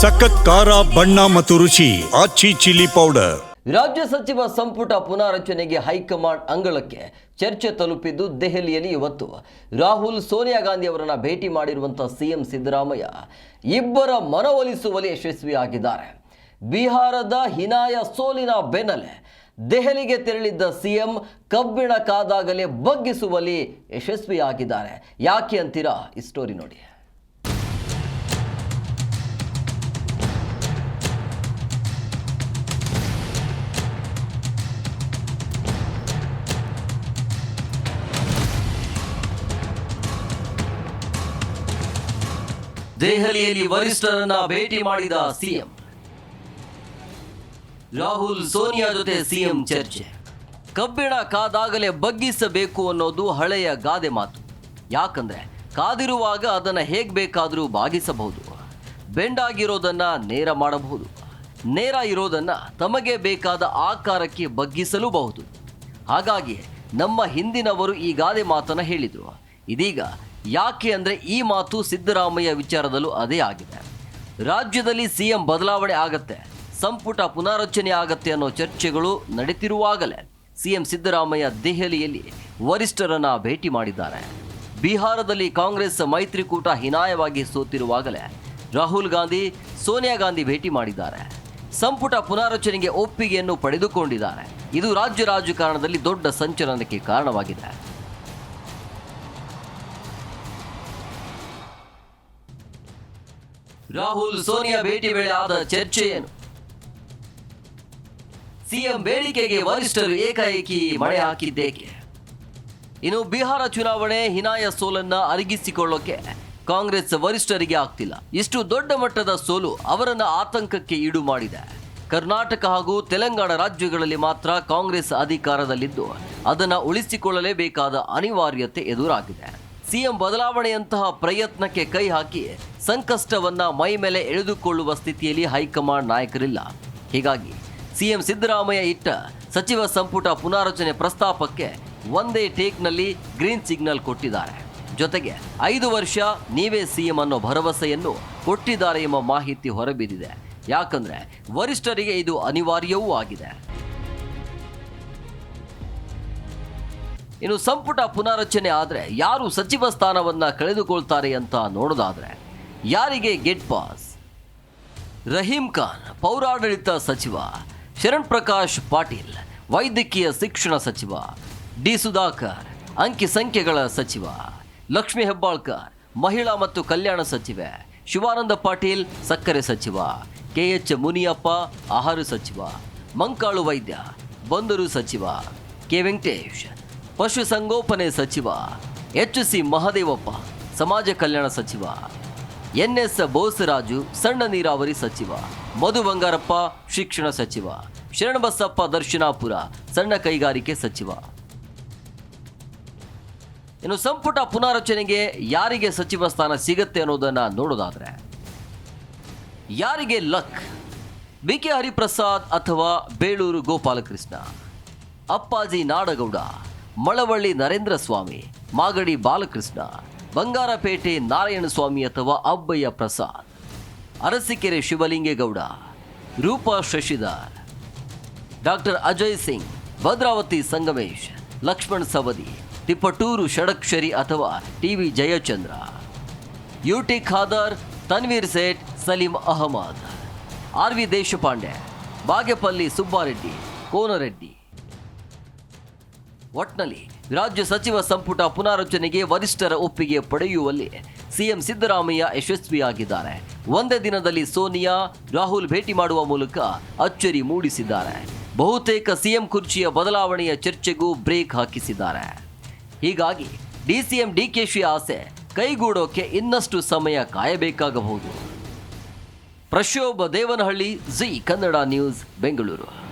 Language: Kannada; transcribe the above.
ಸಖತ್ ಖಾರ, ಬಣ್ಣ ಮತ್ತು ರುಚಿ, ಆಚಿ ಚಿಲ್ಲಿ ಪೌಡರ್. ರಾಜ್ಯ ಸಚಿವ ಸಂಪುಟ ಪುನಾರಚನೆಗೆ ಹೈಕಮಾಂಡ್ ಅಂಗಳಕ್ಕೆ ಚರ್ಚೆ ತಲುಪಿದ್ದು ದೆಹಲಿಯಲ್ಲಿ ಇವತ್ತು. ರಾಹುಲ್ ಸೋನಿಯಾ ಗಾಂಧಿ ಅವರನ್ನ ಭೇಟಿ ಮಾಡಿರುವಂತಹ ಸಿಎಂ ಸಿದ್ದರಾಮಯ್ಯ ಇಬ್ಬರ ಮನವೊಲಿಸುವಲ್ಲಿ ಯಶಸ್ವಿಯಾಗಿದ್ದಾರೆ. ಬಿಹಾರದ ಹಿನಾಯ ಸೋಲಿನ ಬೆನ್ನಲೆ ದೆಹಲಿಗೆ ತೆರಳಿದ್ದ ಸಿಎಂ ಕಬ್ಬಿಣ ಕಾದಾಗಲೇ ಬಗ್ಗಿಸುವಲ್ಲಿ ಯಶಸ್ವಿಯಾಗಿದ್ದಾರೆ. ಯಾಕೆ ಅಂತೀರಾ ಈ ಸ್ಟೋರಿ ನೋಡಿ. ದೆಹಲಿಯಲ್ಲಿ ವರಿಷ್ಠರನ್ನ ಭೇಟಿ ಮಾಡಿದ ಸಿಎಂ. ರಾಹುಲ್ ಸೋನಿಯಾ ಜೊತೆ ಸಿಎಂ ಚರ್ಚೆ. ಕಬ್ಬಿಣ ಕಾದಾಗಲೇ ಬಗ್ಗಿಸಬೇಕು ಅನ್ನೋದು ಹಳೆಯ ಗಾದೆ ಮಾತು. ಯಾಕಂದ್ರೆ ಕಾದಿರುವಾಗ ಅದನ್ನು ಹೇಗೆ ಬೇಕಾದರೂ ಬಾಗಿಸಬಹುದು. ಬೆಂಡಾಗಿರೋದನ್ನ ನೇರ ಮಾಡಬಹುದು. ನೇರ ಇರೋದನ್ನ ತಮಗೆ ಬೇಕಾದ ಆಕಾರಕ್ಕೆ ಬಗ್ಗಿಸಲೂಬಹುದು. ಹಾಗಾಗಿ ನಮ್ಮ ಹಿಂದಿನವರು ಈ ಗಾದೆ ಮಾತನ್ನು ಹೇಳಿದರು. ಇದೀಗ ಯಾಕೆ ಅಂದರೆ ಈ ಮಾತು ಸಿದ್ದರಾಮಯ್ಯ ವಿಚಾರದಲ್ಲೂ ಅದೇ ಆಗಿದೆ. ರಾಜ್ಯದಲ್ಲಿ ಸಿಎಂ ಬದಲಾವಣೆ ಆಗತ್ತೆ, ಸಂಪುಟ ಪುನಾರಚನೆ ಆಗತ್ತೆ ಅನ್ನೋ ಚರ್ಚೆಗಳು ನಡೀತಿರುವಾಗಲೇ ಸಿಎಂ ಸಿದ್ದರಾಮಯ್ಯ ದೆಹಲಿಯಲ್ಲಿ ವರಿಷ್ಠರನ್ನ ಭೇಟಿ ಮಾಡಿದ್ದಾರೆ. ಬಿಹಾರದಲ್ಲಿ ಕಾಂಗ್ರೆಸ್ ಮೈತ್ರಿಕೂಟ ಹಿನಾಯವಾಗಿ ಸೋತಿರುವಾಗಲೇ ರಾಹುಲ್ ಗಾಂಧಿ, ಸೋನಿಯಾ ಗಾಂಧಿ ಭೇಟಿ ಮಾಡಿದ್ದಾರೆ. ಸಂಪುಟ ಪುನಾರಚನೆಗೆ ಒಪ್ಪಿಗೆಯನ್ನು ಪಡೆದುಕೊಂಡಿದ್ದಾರೆ. ಇದು ರಾಜ್ಯ ರಾಜಕಾರಣದಲ್ಲಿ ದೊಡ್ಡ ಸಂಚಲನಕ್ಕೆ ಕಾರಣವಾಗಿದೆ. ರಾಹುಲ್ ಸೋನಿಯಾ ಭೇಟಿ ವೇಳೆ ಆದ ಚರ್ಚೆ ಏನು? ಸಿಎಂ ಬೇಡಿಕೆಗೆ ವರಿಷ್ಠರು ಏಕಾಏಕಿ ಮಳೆ ಹಾಕಿದ್ದೇಕೆ? ಇನ್ನು ಬಿಹಾರ ಚುನಾವಣೆ ಹಿನಾಯ ಸೋಲನ್ನ ಅರಗಿಸಿಕೊಳ್ಳೋಕೆ ಕಾಂಗ್ರೆಸ್ ವರಿಷ್ಠರಿಗೆ ಆಗ್ತಿಲ್ಲ. ಇಷ್ಟು ದೊಡ್ಡ ಮಟ್ಟದ ಸೋಲು ಅವರನ್ನ ಆತಂಕಕ್ಕೆ ಈಡು ಮಾಡಿದೆ. ಕರ್ನಾಟಕ ಹಾಗೂ ತೆಲಂಗಾಣ ರಾಜ್ಯಗಳಲ್ಲಿ ಮಾತ್ರ ಕಾಂಗ್ರೆಸ್ ಅಧಿಕಾರದಲ್ಲಿದ್ದು, ಅದನ್ನು ಉಳಿಸಿಕೊಳ್ಳಲೇಬೇಕಾದ ಅನಿವಾರ್ಯತೆ ಎದುರಾಗಿದೆ. ಸಿಎಂ ಬದಲಾವಣೆಯಂತಹ ಪ್ರಯತ್ನಕ್ಕೆ ಕೈ ಹಾಕಿ ಸಂಕಷ್ಟವನ್ನ ಮೈ ಮೇಲೆ ಎಳೆದುಕೊಳ್ಳುವ ಸ್ಥಿತಿಯಲ್ಲಿ ಹೈಕಮಾಂಡ್ ನಾಯಕರಿಲ್ಲ. ಹೀಗಾಗಿ ಸಿಎಂ ಸಿದ್ದರಾಮಯ್ಯ ಇಟ್ಟ ಸಚಿವ ಸಂಪುಟ ಪುನಾರಚನೆ ಪ್ರಸ್ತಾಪಕ್ಕೆ ಒಂದೇ ಟೇಕ್ನಲ್ಲಿ ಗ್ರೀನ್ ಸಿಗ್ನಲ್ ಕೊಟ್ಟಿದ್ದಾರೆ. ಜೊತೆಗೆ ಐದು ವರ್ಷ ನೀವೇ ಸಿಎಂ ಅನ್ನೋ ಭರವಸೆಯನ್ನು ಕೊಟ್ಟಿದ್ದಾರೆ ಎಂಬ ಮಾಹಿತಿ ಹೊರಬಿದ್ದಿದೆ. ಯಾಕಂದ್ರೆ ವರಿಷ್ಠರಿಗೆ ಇದು ಅನಿವಾರ್ಯವೂ ಆಗಿದೆ. ಇನ್ನು ಸಂಪುಟ ಪುನಾರಚನೆ ಆದರೆ ಯಾರು ಸಚಿವ ಸ್ಥಾನವನ್ನ ಕಳೆದುಕೊಳ್ತಾರೆ ಅಂತ ನೋಡೋದಾದ್ರೆ ಯಾರಿಗೆ ಗೆಟ್ ಪಾಸ್? ರಹೀಂ ಖಾನ್, ಪೌರಾಡಳಿತ ಸಚಿವ. ಶರಣ್ ಪ್ರಕಾಶ್ ಪಾಟೀಲ್, ವೈದ್ಯಕೀಯ ಶಿಕ್ಷಣ ಸಚಿವ. ಡಿ ಸುಧಾಕರ್, ಅಂಕಿ ಸಂಖ್ಯೆಗಳ ಸಚಿವ. ಲಕ್ಷ್ಮೀ ಹೆಬ್ಬಾಳ್ಕರ್, ಮಹಿಳಾ ಮತ್ತು ಕಲ್ಯಾಣ ಸಚಿವೆ. ಶಿವಾನಂದ ಪಾಟೀಲ್, ಸಕ್ಕರೆ ಸಚಿವ. ಕೆ ಎಚ್ ಮುನಿಯಪ್ಪ, ಆಹಾರ ಸಚಿವ. ಮಂಕಾಳು ವೈದ್ಯ, ಬಂದರು ಸಚಿವ. ಕೆ ವೆಂಕಟೇಶ್ ಪಶುಸಂಗೋಪನೆ ಸಚಿವ, ಎಚ್ ಸಿ ಮಹದೇವಪ್ಪ, ಸಮಾಜ ಕಲ್ಯಾಣ ಸಚಿವ, ಎನ್ ಎಸ್ ಬೋಸರಾಜು, ಸಣ್ಣ ನೀರಾವರಿ ಸಚಿವ, ಮಧು ಬಂಗಾರಪ್ಪ, ಶಿಕ್ಷಣ ಸಚಿವ ಶರಣಬಸಪ್ಪ ದರ್ಶನಾಪುರ, ಸಣ್ಣ ಕೈಗಾರಿಕೆ ಸಚಿವ. ಇನ್ನು ಸಂಪುಟ ಪುನಾರಚನೆಗೆ ಯಾರಿಗೆ ಸಚಿವ ಸ್ಥಾನ ಸಿಗತ್ತೆ ಅನ್ನೋದನ್ನ ನೋಡೋದಾದ್ರೆ, ಯಾರಿಗೆ ಲಕ್? ಬಿ ಕೆ ಹರಿಪ್ರಸಾದ್ ಅಥವಾ ಬೇಳೂರು ಗೋಪಾಲಕೃಷ್ಣ, ಅಪ್ಪಾಜಿ ನಾಡಗೌಡ ಮಳವಳ್ಳಿ ನರೇಂದ್ರ ಸ್ವಾಮಿ, ಮಾಗಡಿ ಬಾಲಕೃಷ್ಣ, ಬಂಗಾರಪೇಟೆ ನಾರಾಯಣಸ್ವಾಮಿ ಅಥವಾ ಅಬ್ಬಯ್ಯ ಪ್ರಸಾದ್, ಅರಸೀಕೆರೆ ಶಿವಲಿಂಗೇಗೌಡ, ರೂಪಾ ಶಶಿಧರ್, ಡಾಕ್ಟರ್ ಅಜಯ್ ಸಿಂಗ್, ಭದ್ರಾವತಿ ಸಂಗಮೇಶ್, ಲಕ್ಷ್ಮಣ್ ಸವದಿ, ತಿಪ್ಪಟೂರು ಷಡಕ್ಷರಿ ಅಥವಾ T V Jayachandra. UT Khader, Tanveer Sait, Saleem Ahmed. R V Deshpande, Bagepalli Subbareddy, Konareddy. ಒಟ್ನಲ್ಲಿ ರಾಜ್ಯ ಸಚಿವ ಸಂಪುಟ ಪುನಾರಚನೆಗೆ ವರಿಷ್ಠರ ಒಪ್ಪಿಗೆ ಪಡೆಯುವಲ್ಲಿ ಸಿಎಂ ಸಿದ್ದರಾಮಯ್ಯ ಯಶಸ್ವಿಯಾಗಿದ್ದಾರೆ. ಒಂದೇ ದಿನದಲ್ಲಿ ಸೋನಿಯಾ, ರಾಹುಲ್ ಭೇಟಿ ಮಾಡುವ ಮೂಲಕ ಅಚ್ಚರಿ ಮೂಡಿಸಿದ್ದಾರೆ. ಬಹುತೇಕ ಸಿಎಂ ಕುರ್ಚಿಯ ಬದಲಾವಣೆಯ ಚರ್ಚೆಗೂ ಬ್ರೇಕ್ ಹಾಕಿಸಿದ್ದಾರೆ. ಹೀಗಾಗಿ ಡಿಸಿಎಂ ಡಿಕೆಶಿ ಆಸೆ ಕೈಗೂಡೋಕೆ ಇನ್ನಷ್ಟು ಸಮಯ ಕಾಯಬೇಕಾಗಬಹುದು. Prashobha Devanahalli Zee Kannada news, Bengaluru.